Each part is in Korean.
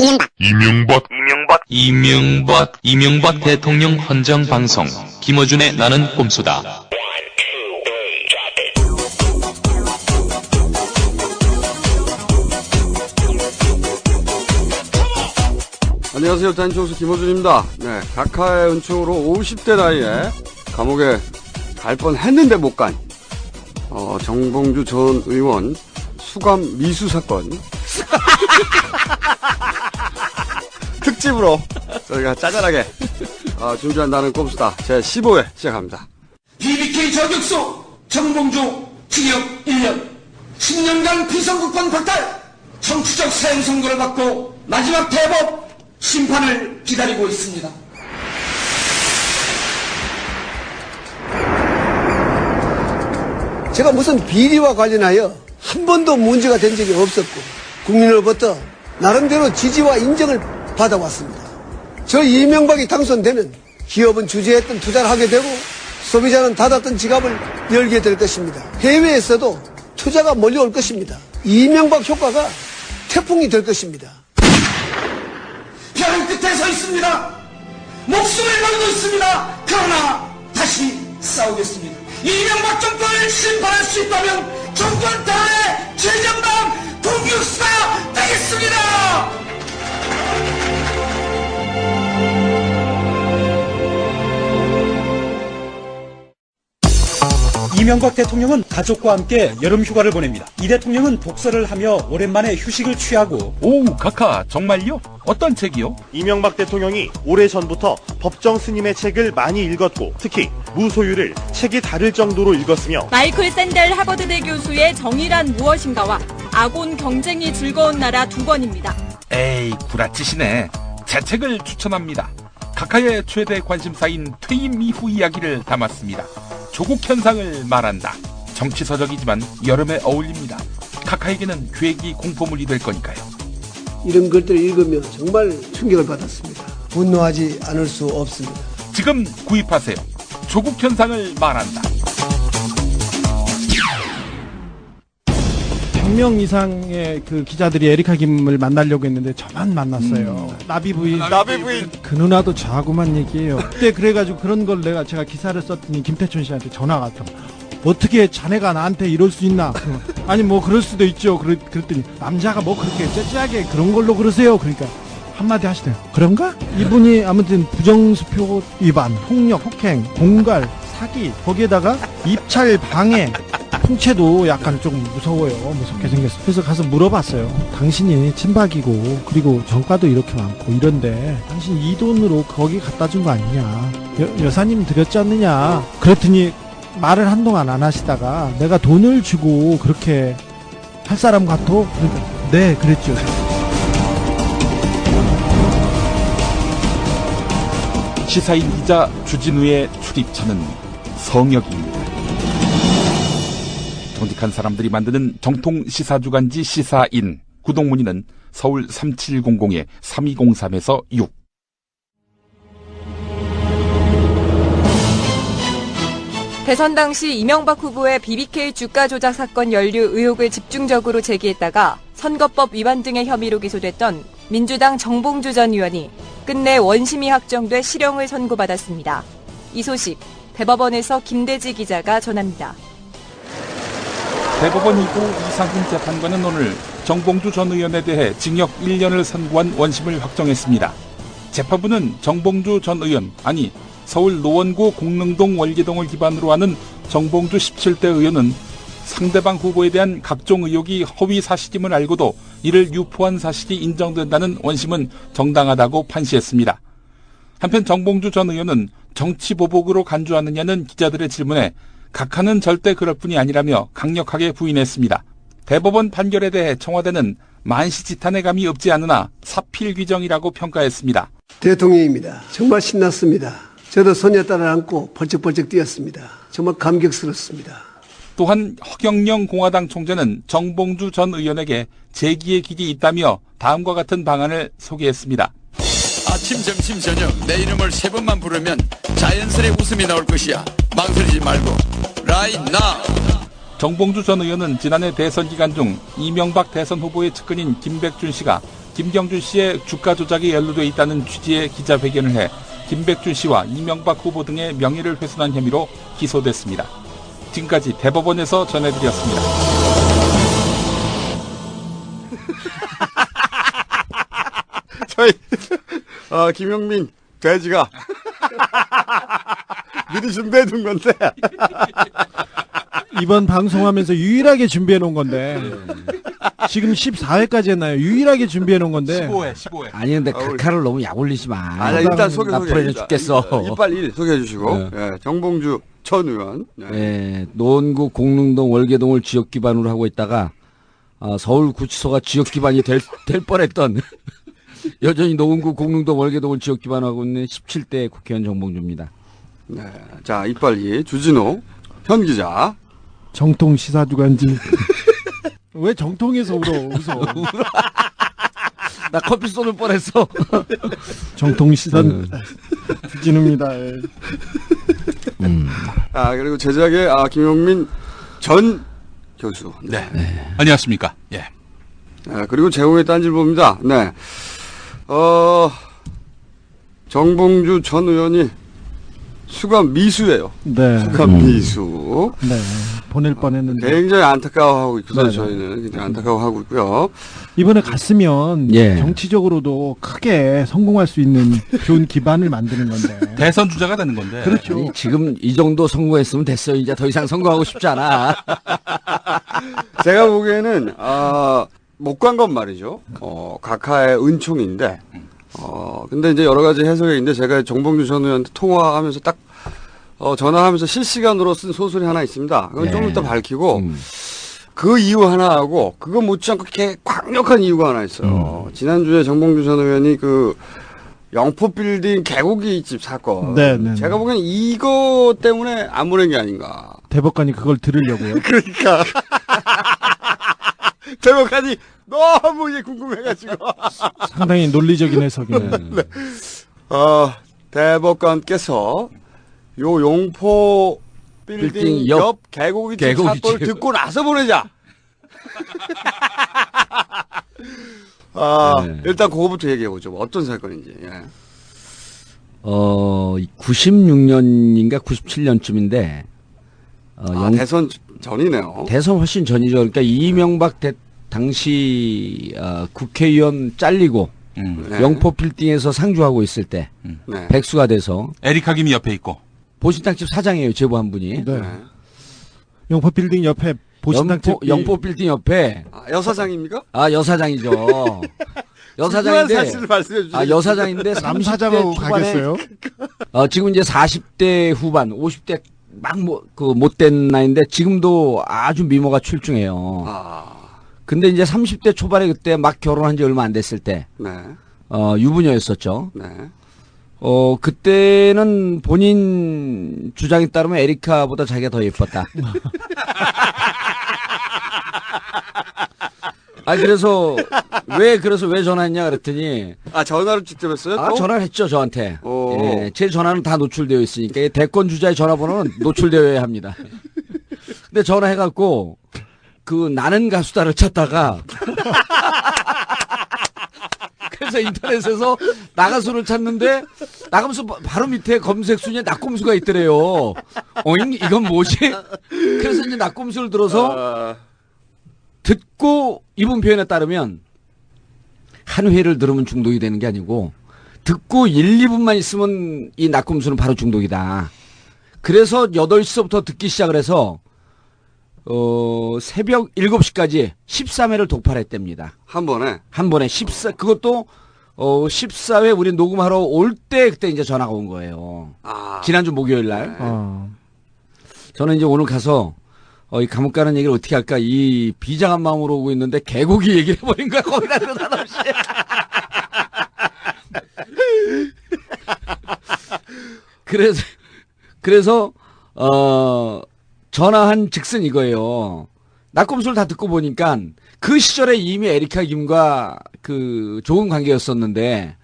이명박 이명박 이명박 이명박 이명박 대통령 헌정 방송 김어준의 나는 꼼수다. 안녕하세요. 단총수 김호준입니다. 네, 각하의 은총으로 50대 나이에 감옥에 갈 뻔 했는데 못 간, 어, 정봉주 전 의원 수감 미수 사건. 특집으로 저희가 짜잘하게 어, 준비한 나는 꼼수다. 제 15회 시작합니다. BBK 저격수 정봉주 징역 1년 10년간 비선거권 박탈 정치적 사형 선고를 받고 마지막 대법 심판을 기다리고 있습니다. 제가 무슨 비리와 관련하여 한 번도 문제가 된 적이 없었고 국민으로부터 나름대로 지지와 인정을 받아왔습니다. 저 이명박이 당선되면 기업은 주저했던 투자를 하게 되고 소비자는 닫았던 지갑을 열게 될 것입니다. 해외에서도 투자가 몰려올 것입니다. 이명박 효과가 태풍이 될 것입니다. 벼랑 끝에 서 있습니다. 목숨을 걸고 있습니다. 그러나 다시 싸우겠습니다. 이명박 정권을 심판할 수 있다면 정권 타의 최전 이명박 대통령은 가족과 함께 여름 휴가를 보냅니다. 이 대통령은 독서를 하며 오랜만에 휴식을 취하고 오, 카카, 정말요? 어떤 책이요? 이명박 대통령이 오래전부터 법정 스님의 책을 많이 읽었고 특히 무소유를 책이 다를 정도로 읽었으며 마이클 샌델 하버드대 교수의 정의란 무엇인가와 아곤 경쟁이 즐거운 나라 두 권입니다. 에이, 구라치시네. 제 책을 추천합니다. 카카의 최대 관심사인 퇴임 이후 이야기를 담았습니다. 조국 현상을 말한다. 정치서적이지만 여름에 어울립니다. 카카에게는 괴기 공포물이 될 거니까요. 이런 것들을 읽으면 정말 충격을 받았습니다. 분노하지 않을 수 없습니다. 지금 구입하세요. 조국 현상을 말한다. 100명 이상의 그 기자들이 에리카 김을 만나려고 했는데 저만 만났어요. 나비 부인. 나비 부인 그 누나도 저하고만 얘기해요. 그때 그래가지고 그런 걸 내가 제가 기사를 썼더니 김태춘 씨한테 전화가 왔죠. 어떻게 자네가 나한테 이럴 수 있나? 아니 뭐 그럴 수도 있죠. 그랬, 그랬더니 남자가 뭐 그렇게 째째하게 그런 걸로 그러세요. 그러니까 한마디 하시대요. 그런가? 이분이 아무튼 부정수표 위반, 폭력, 폭행, 공갈, 사기 거기에다가 입찰 방해 통째도 약간 조금 무서워요. 무섭게 생겼어. 그래서 가서 물어봤어요. 당신이 친박이고 그리고 정가도 이렇게 많고 이런데 당신 이 돈으로 거기 갖다 준 거 아니냐? 여, 여사님 드렸지 않느냐? 그랬더니 말을 한동안 안 하시다가 내가 돈을 주고 그렇게 할 사람 같어? 그러니까 네 그랬죠. 시사인 이자 주진우의 출입처는 성역입니다. 정직한 사람들이 만드는 정통 시사주간지 시사인 구독문의는 서울 3700-3203에서 6 대선 당시 이명박 후보의 BBK 주가 조작 사건 연루 의혹을 집중적으로 제기했다가 선거법 위반 등의 혐의로 기소됐던 민주당 정봉주 전 의원이 끝내 원심이 확정돼 실형을 선고받았습니다. 이 소식 대법원에서 김대지 기자가 전합니다. 대법원 2부 이상훈 재판관은 오늘 정봉주 전 의원에 대해 징역 1년을 선고한 원심을 확정했습니다. 재판부는 정봉주 전 의원, 아니 서울 노원구 공릉동 월계동을 기반으로 하는 정봉주 17대 의원은 상대방 후보에 대한 각종 의혹이 허위 사실임을 알고도 이를 유포한 사실이 인정된다는 원심은 정당하다고 판시했습니다. 한편 정봉주 전 의원은 정치 보복으로 간주하느냐는 기자들의 질문에 각하는 절대 그럴 뿐이 아니라며 강력하게 부인했습니다. 대법원 판결에 대해 청와대는 만시지탄의 감이 없지 않으나 사필 규정이라고 평가했습니다. 대통령입니다. 정말 신났습니다. 저도 소녀딸을 안고 벌쩍벌쩍 뛰었습니다. 정말 감격스럽습니다. 또한 허경영 공화당 총재는 정봉주 전 의원에게 재기의 길이 있다며 다음과 같은 방안을 소개했습니다. 아침 점심 저녁 내 이름을 세 번만 부르면 자연스레 웃음이 나올 것이야 망설이지 말고 right now 정봉주 전 의원은 지난해 대선 기간 중 이명박 대선 후보의 측근인 김백준 씨가 김경준 씨의 주가 조작이 연루돼 있다는 취지의 기자회견을 해 김백준 씨와 이명박 후보 등의 명예를 훼손한 혐의로 기소됐습니다. 지금까지 대법원에서 전해드렸습니다. 어, 김영민 돼지가 미리 준비해 둔 건데 이번 방송하면서 유일하게 준비해 놓은 건데 지금 14회까지 했나요? 유일하게 준비해 놓은 건데 15회, 15회. 아니 근데 아, 각하를 너무 약 올리지 마. 아, 일단 소개 나 소개 불안해 일단, 죽겠어. 이- 이빨 1 소개해 주시고 네. 예, 정봉주 전 의원 네. 예, 노원구 공릉동 월계동을 지역 기반으로 하고 있다가 아, 서울 구치소가 지역 기반이 될, 될 뻔했던 여전히 노원구 공릉동 월계동을 지역 기반으로 하고 있는 17대 국회의원 정봉주입니다. 네. 자 이빨 2 주진호 현 기자 정통 시사 주간지 왜 정통에서 울어 웃어 나 커피 쏟을 뻔했어. 정통 시사 주진우입니다 예. 아 그리고 제작의 아, 김용민 전 교수 네. 안녕하십니까. 예. 아, 그리고 제공의 딴질보입니다. 네. 어, 정봉주 전 의원이 수감 미수예요. 네, 수감 미수. 네 보낼 뻔했는데 굉장히 안타까워하고 있고요. 네, 네. 저희는 굉장히 안타까워하고 있고요. 이번에 갔으면 예. 정치적으로도 크게 성공할 수 있는 좋은 기반을 만드는 건데 대선 주자가 되는 건데. 그렇죠. 아니, 지금 이 정도 성공했으면 됐어요. 이제 더 이상 성공하고 싶지 않아. 제가 보기에는 아, 못 간 건 말이죠. 어, 각하의 은총인데. 어, 근데 이제 여러 가지 해석이 있는데 제가 정봉주 전 의원한테 통화하면서 딱 어, 전화하면서 실시간으로 쓴 소설이 하나 있습니다. 그건 좀 네. 이따 밝히고 음. 그 이유 하나하고 그거 못지않고 이렇게 강력한 이유가 하나 있어요. 지난주에 정봉주 전 의원이 그 영포 빌딩 개고기 집 사건. 네, 네, 네. 제가 보기엔 이거 때문에 안 보낸 게 아닌가. 대법관이 그걸 들으려고요. 그러니까. 대목하니 너무 이게 궁금해가지고. 상당히 논리적인 해석이네. 어, 대법관께서 요 용포 빌딩, 빌딩 옆, 옆 개고기집. 사건을 듣고 나서 보내자. 아, 네. 일단 그거부터 얘기해 보죠. 어떤 사건인지. 예. 어, 96년인가 97년쯤인데 어, 아, 영- 대선 전이네요. 대선 훨씬 전이죠. 그러니까 이명박 대, 당시 어, 국회의원 잘리고 음. 네. 영포 빌딩에서 상주하고 있을 때 네. 백수가 돼서 에리카 김이 옆에 있고. 보신탕집 사장이에요. 제보 한 분이. 네. 네. 영포 빌딩 옆에 보신탕집 영포, 영포 빌딩 옆에 아, 여사장입니까? 아 여사장이죠. 여사장인데 사실을 말씀해 주세요. 아 여사장인데 30대 남사장하고 초반에 가겠어요? 어, 지금 이제 40대 후반, 50대 막 뭐, 그 못된 나이인데 지금도 아주 미모가 출중해요. 아, 근데 이제 30대 초반에 그때 막 결혼한 지 얼마 안 됐을 때, 네. 어, 유부녀였었죠. 네. 어, 그때는 본인 주장에 따르면 에리카보다 자기가 더 예뻤다. 아, 그래서, 왜, 그래서 왜 전화했냐 그랬더니, 아, 전화를 직접 했어요? 아, 또? 전화를 했죠, 저한테. 오. 예, 제 전화는 다 노출되어 있으니까, 이 대권 주자의 전화번호는 노출되어야 합니다. 근데 전화해갖고, 그, 나는 가수다를 찾다가, 그래서 인터넷에서 나가수를 찾는데, 나가면서 바- 바로 밑에 검색 순위에 낙곰수가 있더래요. 어잉? 이건 뭐지? 그래서 이제 낙곰수를 들어서, 아, 듣고 이분 표현에 따르면 한 회를 들으면 중독이 되는 게 아니고 듣고 1, 2분만 있으면 이 낙곰수는 바로 중독이다. 그래서 8시부터 듣기 시작을 해서 어 새벽 7시까지 13회를 독파했답니다. 한 번에. 한 번에 14 그것도 어 14회 우리 녹음하러 올 때 그때 이제 전화가 온 거예요. 아. 지난주 목요일 날. 네. 어. 저는 이제 오늘 가서 어, 이 감옥 가는 얘기를 어떻게 할까 이 비장한 마음으로 오고 있는데 개고기 얘기를 해버린 거야 거기다 느닷없이 그래서 그래서 어 전화한 즉슨 이거예요 낙검수를 다 듣고 보니까 그 시절에 이미 에리카 김과 그 좋은 관계였었는데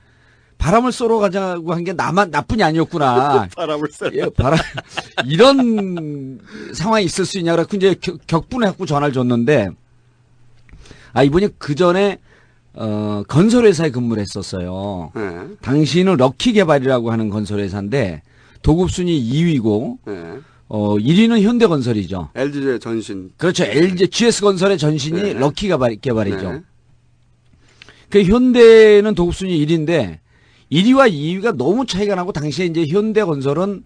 바람을 쏘러 가자고 한 게 나만 나뿐이 아니었구나 바람을 쐬. 예, 바람 이런 상황이 있을 수 있냐 그래갖고 이제 격- 격분해 갖고 전화를 줬는데 아 이분이 그 전에 어, 건설회사에 근무를 했었어요. 네. 당시는 럭키 개발이라고 하는 건설회사인데 도급 순위 2위고 네. 어, 1위는 현대건설이죠. LG의 전신. 그렇죠. LG GS건설의 전신이 네. 럭키 개발, 개발이죠. 네. 그 현대는 도급순위 1위인데 1위와 2위가 너무 차이가 나고 당시에 이제 현대건설은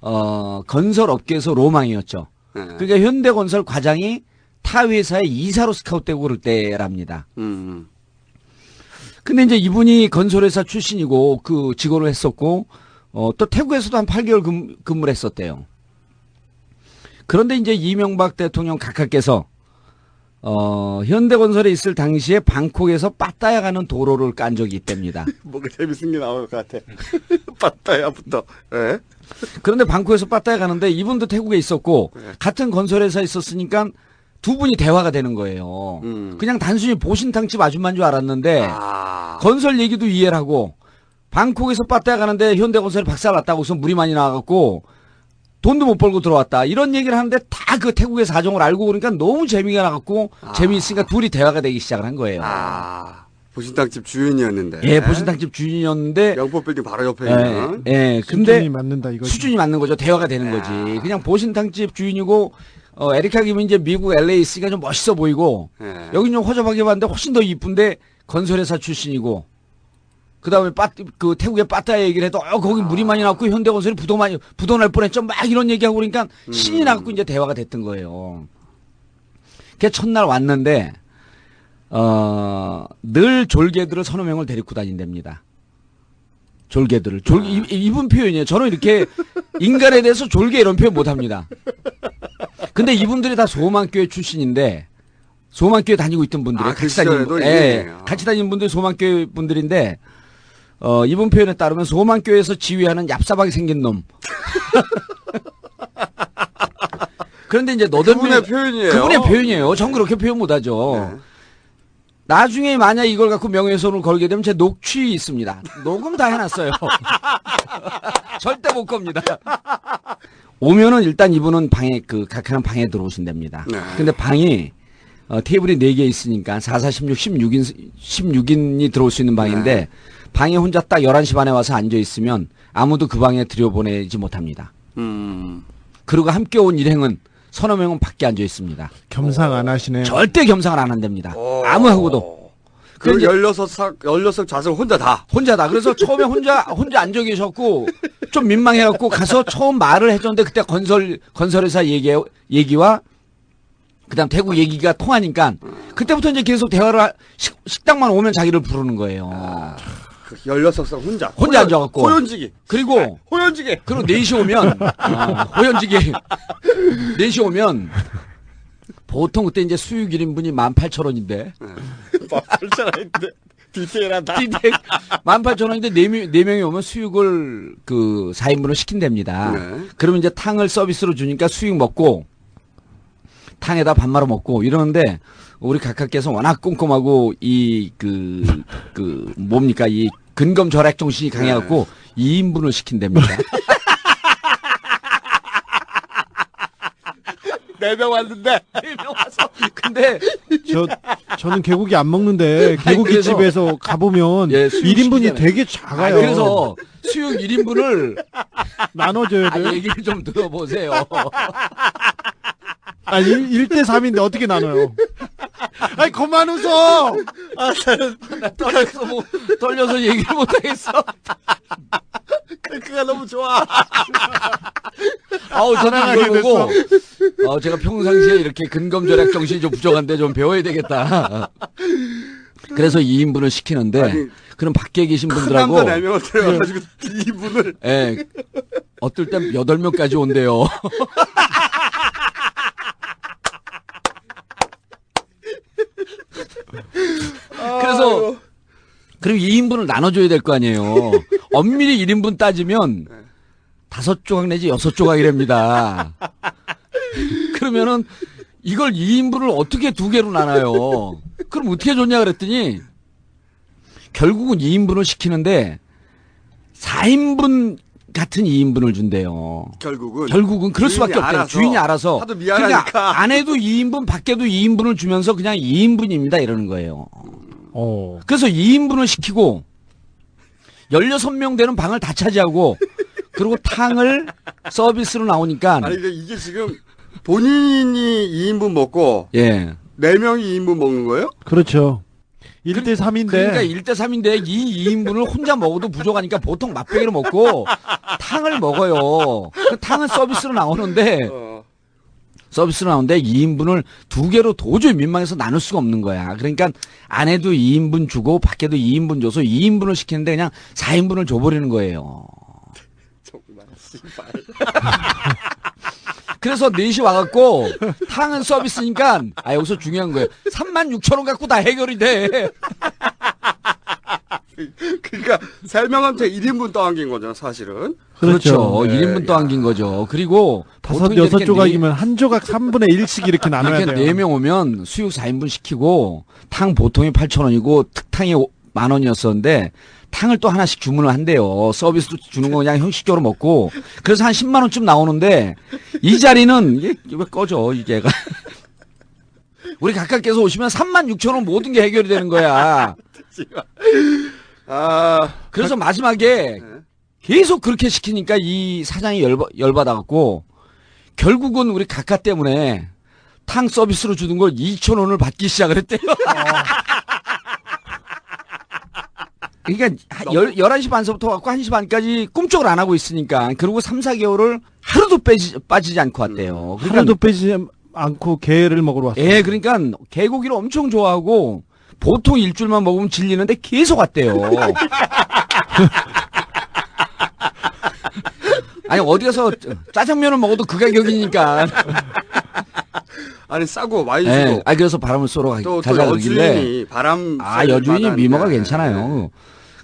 어, 건설 업계에서 로망이었죠. 네. 그러니까 현대건설 과장이 타 회사의 이사로 스카웃되고 그럴 때랍니다. 음. 근데 이제 이분이 건설회사 출신이고 그 직원을 했었고 어, 또 태국에서도 한 8개월 근, 근무를 했었대요. 그런데 이제 이명박 대통령 각하께서 어, 현대건설에 있을 당시에 방콕에서 빠따야 가는 도로를 깐 적이 있답니다. 뭔가 재밌는 게 나올 것 같아. 빠따야부터. 예. 그런데 방콕에서 빠따야 가는데 이분도 태국에 있었고 네. 같은 건설회사에 있었으니까 두 분이 대화가 되는 거예요. 음. 그냥 단순히 보신탕집 아줌마인 줄 알았는데 아. 건설 얘기도 이해를 하고 방콕에서 빠따야 가는데 현대건설이 박살났다고 우선 물이 많이 나와갖고 돈도 못 벌고 들어왔다 이런 얘기를 하는데 다 그 태국의 사정을 알고 그러니까 너무 재미가 나갖고 재미있으니까 둘이 대화가 되기 시작을 한 거예요. 아. 보신탕집 주인이었는데. 예, 보신탕집 주인이었는데 영포 빌딩 바로 옆에 예, 있는. 예, 수준이 근데 맞는다 이거. 수준이 맞는 거죠. 대화가 되는 거지. 그냥 보신탕집 주인이고 어, 에리카 김은 이제 미국 LA 있으니까 좀 멋있어 보이고 예. 여기 좀 허접하게 봤는데 훨씬 더 이쁜데 건설회사 출신이고 그다음에 빠, 그 태국의 빠따 얘기를 해도 어, 거기 물이 많이 나고 현대건설이 부도 많이 부도 날 뻔했죠. 막 이런 얘기하고 그러니까 신이 나갖고 이제 대화가 됐던 거예요. 그 첫날 왔는데 어, 늘 졸개들을 서너 명을 데리고 다닌답니다. 졸개들을 졸 이- 이분 표현이에요. 저는 이렇게 인간에 대해서 졸개 이런 표현 못 합니다. 근데 이분들이 다 소만교회 출신인데 소만교회 다니고 있던 분들이 아, 같이 그 다니는 분, 예, 이분이에요. 같이 다니는 분들 소만교회 분들인데 어, 이분 표현에 따르면 소만교회에서 지휘하는 얍삽하게 생긴 놈. 그런데 이제 너덜미 그분의 표현이에요. 그분의 표현이에요. 전 그렇게 표현 못하죠. 네. 나중에 만약 이걸 갖고 명예훼손을 걸게 되면 제 녹취 있습니다. 녹음 다 해놨어요. 절대 못 겁니다. 오면은 일단 이분은 방에 그 각하는 방에 들어오신답니다. 네. 근데 방이 어, 테이블이 4개 있으니까 4, 4, 16, 16인 16인이 들어올 수 있는 방인데 네. 방에 혼자 딱 11시 반에 와서 앉아 있으면 아무도 그 방에 들여보내지 못합니다. 음. 그리고 함께 온 일행은 서너 명은 밖에 앉아 있습니다. 겸상 안 하시네요. 절대 겸상을 안 한답니다. 아무하고도. 그 이제 16석, 16석 좌석 혼자 다. 혼자다. 그래서 처음에 혼자 혼자 앉아 계셨고 좀 민망해갖고 가서 처음 말을 해줬는데 그때 건설 건설회사 얘기 얘기와 그다음 태국 얘기가 통하니까 그때부터 이제 계속 대화를 하- 식, 식당만 오면 자기를 부르는 거예요. 그 16석 혼자. 혼자 호연- 앉아갖고. 호연지기. 그리고 호연지기. 그리고 4시 오면 어, 호연지기 4시 오면 보통 그때 이제 수육 1인분이 18,000원인데 팔잖아인데 디테일하다. 18,000원인데 4명, 네명이 오면 수육을 그 4인분을 시킨답니다. 네. 그러면 이제 탕을 서비스로 주니까 수육 먹고 탕에다 밥 말아 먹고 이러는데 우리 각하께서 워낙 꼼꼼하고 이 그그 뭡니까 이 근검 절약 정신이 강해갖고 2인분을 시킨답니다. 4명 왔는데. 4명 와서 근데 저 저는 개고기 안 먹는데 개고기 그래서- 집에서 가보면 예, 수육 1인분이 시키잖아요. 되게 아, 작아요. 그래서 수육 1인분을 나눠줘야 아, 돼요. 얘기를 좀 들어보세요. 아, 1, 대 3인데 어떻게 나눠요? 아니, 그만 웃어! 떨려서 뭐, 떨려서 얘기를 못하겠어. 그가 너무 좋아. 아우, 이걸 보고, 어, 제가 평상시에 이렇게 근검절약 정신이 좀 부족한데 좀 배워야 되겠다. 그래서 2인분을 시키는데, 아니, 그럼 밖에 계신 큰 분들하고, 남자 4명을 데려가지고 이분을. 예, 어떨 땐 8명까지 온대요. 그래서 그리고 2인분을 나눠줘야 될 거 아니에요. 엄밀히 1인분 따지면 다섯 조각 내지 여섯 조각이랍니다. 그러면은 이걸 2인분을 어떻게 두 개로 나눠요? 그럼 어떻게 줬냐 그랬더니 결국은 2인분을 시키는데 4인분 같은 2인분을 준대요. 결국은. 결국은 그럴 수밖에 없대요. 알아서. 주인이 알아서. 하도 미안하니까. 그러니까 안에도 2인분, 밖에도 2인분을 주면서 그냥 2인분입니다. 이러는 거예요. 어. 그래서 2인분을 시키고 16명 되는 방을 다 차지하고 그리고 탕을 서비스로 나오니까 아니 근데 이게 지금 본인이 2인분 먹고 예. 4명이 2인분 먹는 거예요? 그렇죠. 1대 3인데. 그러니까 1대 3인데 이 2인분을 혼자 먹어도 부족하니까 보통 맛배기로 먹고 탕을 먹어요. 그 탕은 서비스로 나오는데 어. 서비스로 나오는데 2인분을 두 개로 도저히 민망해서 나눌 수가 없는 거야. 그러니까 안에도 2인분 주고 밖에도 2인분 줘서 2인분을 시키는데 그냥 4인분을 줘버리는 거예요. 정말 씨발. 그래서 4시 와갖고 탕은 서비스니까 아 여기서 중요한 거예요. 3만 6천 원 갖고 다 해결이 돼. 그러니까 3명한테 1인분 떠안긴 거잖아 사실은. 그렇죠. 네. 1인분 또 안긴 거죠. 그리고 다섯 보통 이제 여섯 이렇게 조각이면 한 조각 3분의 1씩 이렇게 나눠야 이렇게 돼요. 4명 오면 수육 4인분 시키고 탕 보통이 8,000원이고 특탕이 오- 만 원이었었는데 탕을 또 하나씩 주문을 한대요. 서비스로 주는 거 그냥 형식적으로 먹고 그래서 한 10만 원쯤 나오는데 이 자리는 이게 왜 꺼져 이게 가 우리 각각께서 오시면 3만 6천 원 모든 게 해결이 되는 거야. 아 그래서 마지막에 계속 그렇게 시키니까 이 사장이 열받, 열받아갖고 결국은 우리 각하 때문에 탕 서비스로 주는 걸 2천 원을 받기 시작을 했대요. 그러니까 하- 열, 11시 반서부터 갖고 1시 반까지 꿈쩍을 안 하고 있으니까 그리고 3, 4개월을 하루도 빼지, 빠지지 않고 왔대요. 그러니까 하루도 빼지 않고 게를 먹으러 왔어요. 예, 그러니까 개고기를 엄청 좋아하고 보통 일주일만 먹으면 질리는데 계속 왔대요. 아니 어디 가서 짜장면을 먹어도 그 가격이니까. 아니 싸고 많이 주고 예, 아 그래서 바람을 쏘러 가, 또, 또. 여주인이 바람 아 여주인이 미모가 괜찮아요.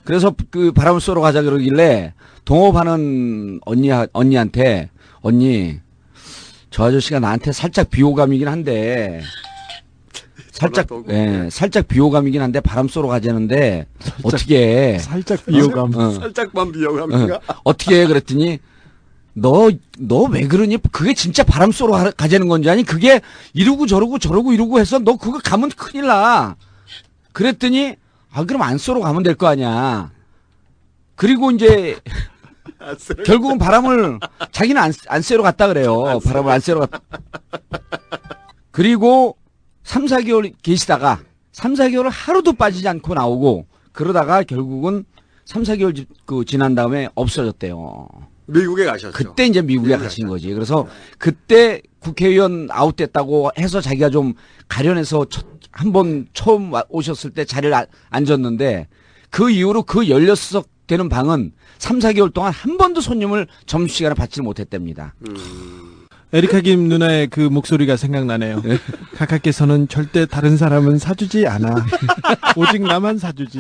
그래서 그 바람을 쏘러 가자 그러길래 동업하는 언니 언니한테 언니 저 아저씨가 나한테 살짝 비호감이긴 한데 살짝. 예 살짝 비호감이긴 한데 바람 쏘러 가자는데 어떻게 해? 살짝 비호감. 어, 살짝만 비어갑니까? 어, 어떻게 해 그랬더니 너 너 왜 그러니 그게 진짜 바람 쏘러 가- 가자는 건지 아니 그게 이러고 저러고 저러고 이러고 해서 너 그거 가면 큰일 나 그랬더니 아 그럼 안 쏘러 가면 될 거 아니야 그리고 이제 결국은 바람을 자기는 안, 안 쐬러 갔다 그래요 바람을 안 쐬러 갔다 그리고 3, 4개월 계시다가 3, 4개월을 하루도 빠지지 않고 나오고 그러다가 결국은 3, 4개월 지, 그 지난 다음에 없어졌대요. 미국에 가셨죠. 그때 이제 미국에 미국에 가신 거지. 그래서 그때 국회의원 아웃됐다고 해서 자기가 좀 가련해서 한 번 처음 와- 오셨을 때 자리를 아- 앉았는데 그 이후로 그 16석 되는 방은 3, 4개월 동안 한 번도 손님을 점심시간에 받지 못했답니다. 에리카 김 누나의 그 목소리가 생각나네요. 카카께서는 절대 다른 사람은 사주지 않아. 오직 나만 사주지.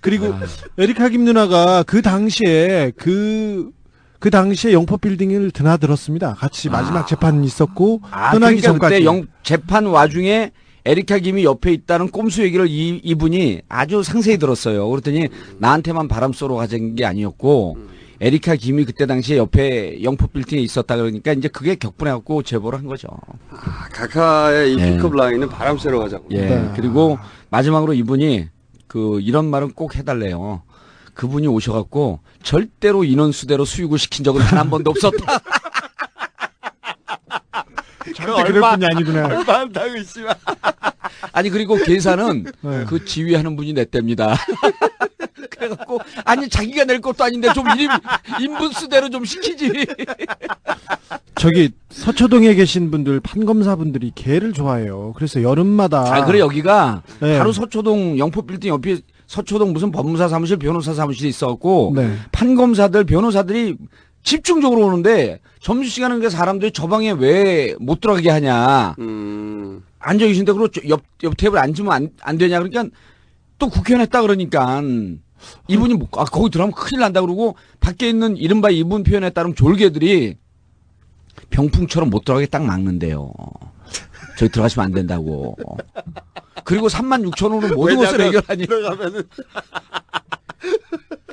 그리고 에리카 김 누나가 그 당시에 그, 그 당시에 영포 빌딩을 드나들었습니다. 같이 마지막 재판 있었고, 아, 떠나기 그러니까 전까지. 그때 영, 재판 와중에 에리카 김이 옆에 있다는 꼼수 얘기를 이, 이분이 아주 상세히 들었어요. 그랬더니 나한테만 바람 쏘러 가진 게 아니었고 에리카 김이 그때 당시에 옆에 영포 빌딩에 있었다 그러니까 이제 그게 격분해갖고 제보를 한 거죠. 아, 카카의 이 예. B급 라인은 바람 쐬러 가자고. 예. 네. 그리고 마지막으로 이분이 그 이런 말은 꼭 해달래요. 그분이 오셔갖고 절대로 인원수대로 수육을 시킨 적은 단 한 번도 없었다. 절대 그럴 분이 아니구나. 얼마 한다고 씨발. 아니 그리고 계산은 네. 그 지휘하는 분이 냈답니다. 그래갖고 아니 자기가 낼 것도 아닌데 좀 인, 인분수대로 좀 시키지. 저기 서초동에 계신 분들 판검사 분들이 개를 좋아해요. 그래서 여름마다 아 그래 여기가 네. 바로 서초동 영포 빌딩 옆에 서초동 무슨 법무사 사무실 변호사 사무실이 있어갖고 네. 판검사들 변호사들이 집중적으로 오는데 점심시간은 그 사람들이 저 방에 왜 못 들어가게 하냐 음. 앉아 계신데 그리고 저 옆, 옆 테이블 앉으면 안, 안 되냐 그러니까 또 국회의원 했다 그러니까 이분이 뭐- 아 거기 들어가면 큰일 난다 그러고 밖에 있는 이른바 이분 표현에 따르면 졸개들이 병풍처럼 못 들어가게 딱 막는데요. 저기 들어가시면 안 된다고. 그리고 3만 6천 원으로 모든 것을 해결하니.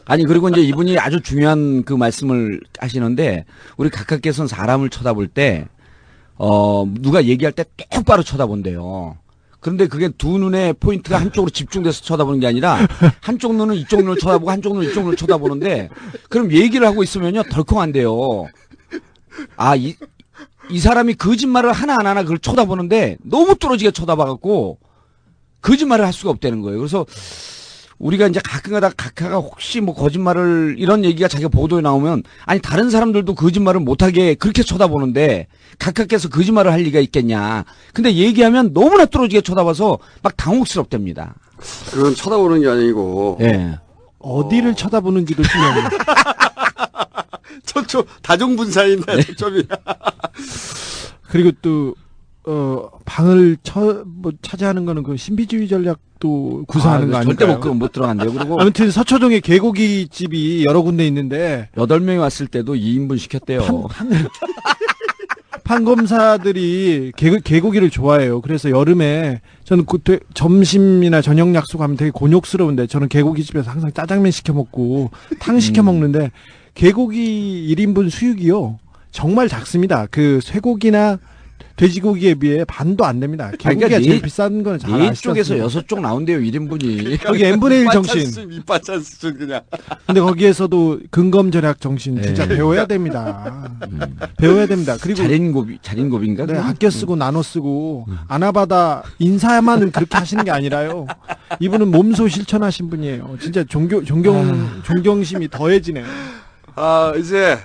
아니 그리고 이제 이분이 아주 중요한 그 말씀을 하시는데 우리 각하께서는 사람을 쳐다볼 때 어, 누가 얘기할 때 똑바로 쳐다본대요. 그런데 그게 두 눈의 포인트가 한쪽으로 집중돼서 쳐다보는 게 아니라 한쪽 눈은 이쪽 눈을 쳐다보고 한쪽 눈은 이쪽 눈을 쳐다보는데 그럼 얘기를 하고 있으면요 덜컹한데요. 아, 이, 이 사람이 거짓말을 하나 안 하나 그걸 쳐다보는데 너무 뚫어지게 쳐다봐갖고 거짓말을 할 수가 없다는 거예요. 그래서 우리가 이제 가끔가다 각하가 혹시 뭐 거짓말을 이런 얘기가 자기가 보도에 나오면 아니 다른 사람들도 거짓말을 못하게 그렇게 쳐다보는데 각하께서 거짓말을 할 리가 있겠냐. 근데 얘기하면 너무나 뚫어지게 쳐다봐서 막 당혹스럽답니다. 그건 쳐다보는 게 아니고 예. 어디를 쳐다보는지도 중요해요. 초초 다중분사인데 초점이 그리고 또, 어, 방을 처, 뭐, 차지하는 거는 그 신비주의 전략도 구사하는 아, 거 절대 아닐까요? 못, 못 들어간대요. 그리고 아무튼 서초동에 개고기 집이 여러 군데 있는데, 여덟 명이 왔을 때도 2인분 시켰대요. 판, 판, 판검사들이 개, 개고기를 좋아해요. 그래서 여름에 저는 그때 점심이나 저녁 약속하면 되게 곤욕스러운데 저는 개고기 집에서 항상 짜장면 시켜 먹고 탕 시켜 음. 먹는데 개고기 1인분 수육이요. 정말 작습니다. 그 쇠고기나 돼지고기에 비해 반도 안 됩니다. 개고기가 그러니까 제일 네- 비싼 거는 잘네 아시죠? 쪽에서 여섯 쪽 나온대요, 1인분이. 여기 n분의 1 정신. 밑반찬 수준, 밑반찬 수준 그냥 근데 거기에서도 근검절약 정신 진짜 네. 배워야 됩니다. 배워야 됩니다. 그리고 자린고비, 자린고비인가? 네? 아껴 쓰고 나눠 쓰고 아나바다 인사만 그렇게 하시는 게 아니라요. 이분은 몸소 실천하신 분이에요. 진짜 존경 존경 존경심이 더해지네요. 아 이제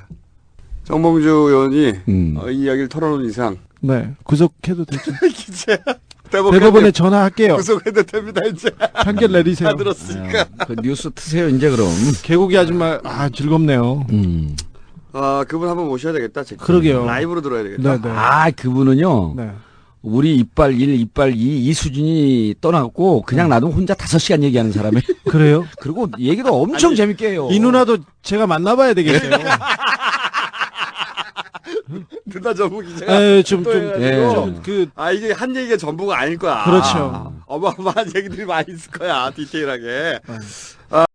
정봉주 의원이 음. 어, 이 이야기를 털어놓은 이상 네, 구속해도 되죠. 이제 대법원 대법원에 전화할게요. 구속해도 됩니다 이제 판결 내리세요. 다 들었으니까 그 뉴스 트세요, 이제 그럼. 개고기 아줌마 아 즐겁네요. 음. 아 그분 한번 모셔야 되겠다 제 그러게요. 라이브로 들어야 되겠다 네, 네. 아, 그분은요. 네. 우리 이빨 1, 이빨 2, 이 수준이 떠나고 그냥 놔두면 혼자 다섯 시간 얘기하는 사람이에요. 그래요? 그리고 얘기도 엄청 재밌게 해요. 이 누나도 제가 만나봐야 되겠어요. 누나 전무 기자가 에, 좀, 또 좀, 예. 좀, 그, 아 이게 한 얘기가 전부가 아닐 거야 그렇죠. 어마어마한 얘기들이 많이 있을 거야 디테일하게